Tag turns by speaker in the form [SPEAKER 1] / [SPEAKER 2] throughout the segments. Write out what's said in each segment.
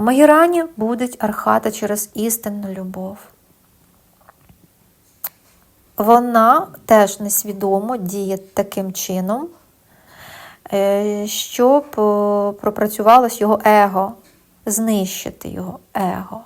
[SPEAKER 1] В Магірані будуть архата через істинну любов. Вона теж несвідомо діє таким чином, е, щоб е, пропрацювалось його его, знищити його его.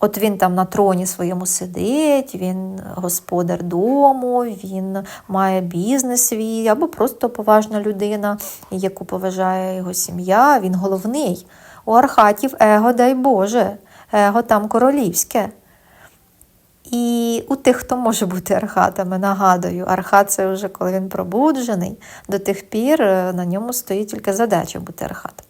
[SPEAKER 1] От він там на троні своєму сидить, він господар дому, він має бізнес свій, або просто поважна людина, яку поважає його сім'я, він головний. У архатів его, дай Боже, его там королівське. І у тих, хто може бути архатами, нагадую, архат це вже коли він пробуджений, до тих пір е, на ньому стоїть тільки задача бути архатом.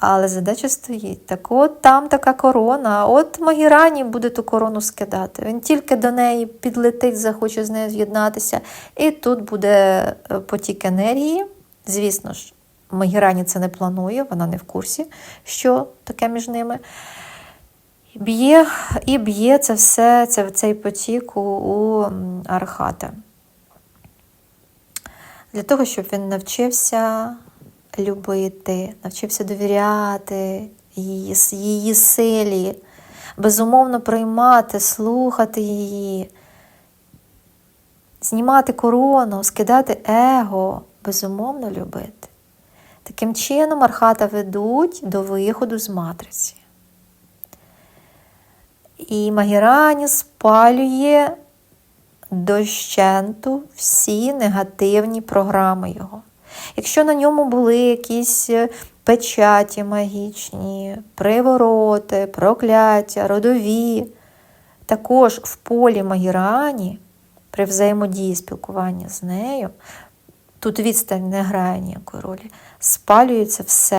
[SPEAKER 1] Але задача стоїть. Так от там така корона. От Магірані буде ту корону скидати. Він тільки до неї підлетить, захоче з нею з'єднатися. І тут буде е, потік енергії. Звісно ж, Магірані це не планує, вона не в курсі, що таке між ними. Б'є і б'є це все, це, цей потік у, у Архата. Для того, щоб він навчився любити, навчився довіряти її, її силі, безумовно приймати, слухати її, знімати корону, скидати его, безумовно любити. Таким чином, архата ведуть до виходу з матриці. І Магірані спалює дощенту всі негативні програми його. Якщо на ньому були якісь е, печаті магічні, привороти, прокляття, родові, також в полі Магірані, при взаємодії спілкування з нею, тут відстань не грає ніякої ролі, спалюється все.